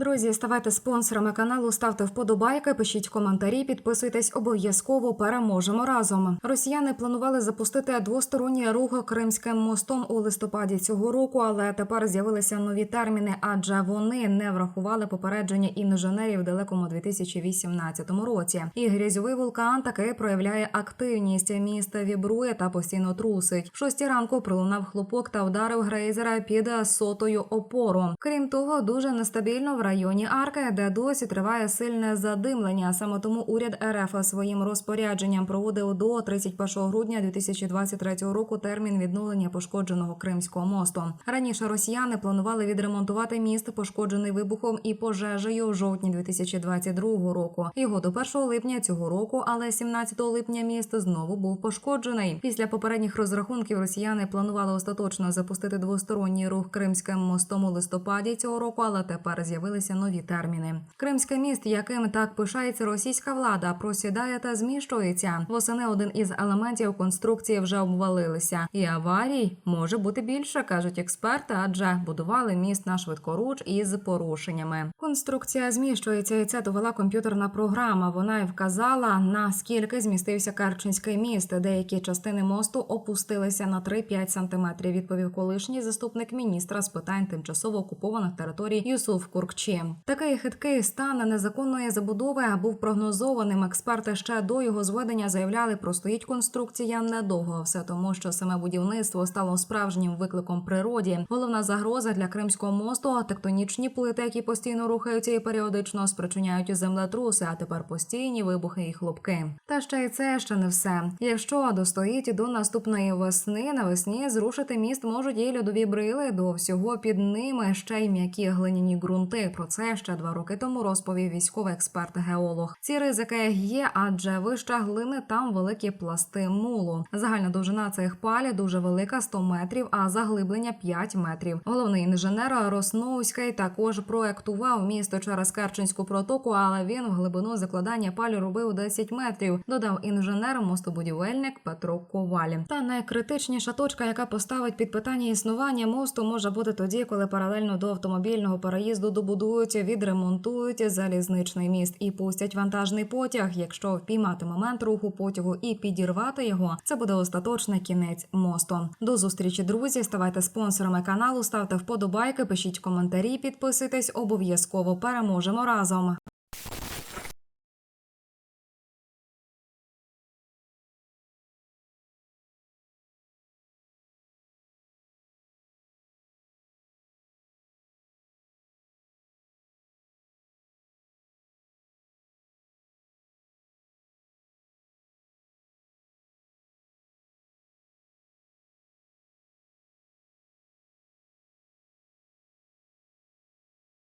Друзі, ставайте спонсорами каналу, ставте вподобайки, пишіть коментарі, підписуйтесь обов'язково. Переможемо разом. Росіяни планували запустити двосторонній рух Кримським мостом у листопаді цього року, але тепер з'явилися нові терміни, адже вони не врахували попередження інженерів в далекому 2018 році. І грязьовий вулкан таки проявляє активність. Місто вібрує та постійно трусить. В шостій ранку пролунав хлопок та ударив грейзера під сотою опору. Крім того, дуже нестабільно в районі Арки, де досі триває сильне задимлення. Саме тому уряд РФ своїм розпорядженням проводив до 31 грудня 2023 року термін відновлення пошкодженого Кримського мосту. Раніше росіяни планували відремонтувати міст, пошкоджений вибухом і пожежею в жовтні 2022 року. Його до 1 липня цього року, але 17 липня міст знову був пошкоджений. Після попередніх розрахунків росіяни планували остаточно запустити двосторонній рух Кримським мостом у листопаді цього року, але тепер з'явилися нові терміни. Кримський міст, яким так пишається російська влада, просідає та зміщується. Восени один із елементів конструкції вже обвалилися, і аварій може бути більше, кажуть експерти, адже будували міст на швидкоруч із порушеннями. Конструкція зміщується, і це довела комп'ютерна програма. Вона й вказала наскільки змістився Керченський міст. Деякі частини мосту опустилися на 3-5 сантиметрів. Відповів колишній заступник міністра з питань тимчасово окупованих територій Юсуф Куркчі. Такий хиткий стан незаконної забудови був прогнозованим. Експерти ще до його зведення заявляли, простоїть конструкція недовго. Все тому, що саме будівництво стало справжнім викликом природі. Головна загроза для Кримського мосту тектонічні плити, які постійно рухаються і періодично спричиняють землетруси, а тепер постійні вибухи і хлопки. Та ще й це ще не все. Якщо достоїть до наступної весни, навесні зрушити міст можуть і льодові брили. До всього під ними ще й м'які глиняні ґрунти. Про це ще два роки тому розповів військовий експерт-геолог. Ці ризики є, адже вища глини там великі пласти мулу. Загальна довжина цих палі дуже велика 100 метрів, а заглиблення 5 метрів. Головний інженер Росноуський також проектував місто через Керченську протоку, але він в глибину закладання палі робив 10 метрів. Додав інженер мостобудівельник Петро Коваль. Та найкритичніша точка, яка поставить під питання існування мосту, може бути тоді, коли паралельно до автомобільного переїзду добудують, відремонтують залізничний міст і пустять вантажний потяг. Якщо впіймати момент руху потягу і підірвати його, це буде остаточний кінець мосту. До зустрічі, друзі. Ставайте спонсорами каналу, ставте вподобайки, пишіть коментарі, підписуйтесь. Обов'язково переможемо разом.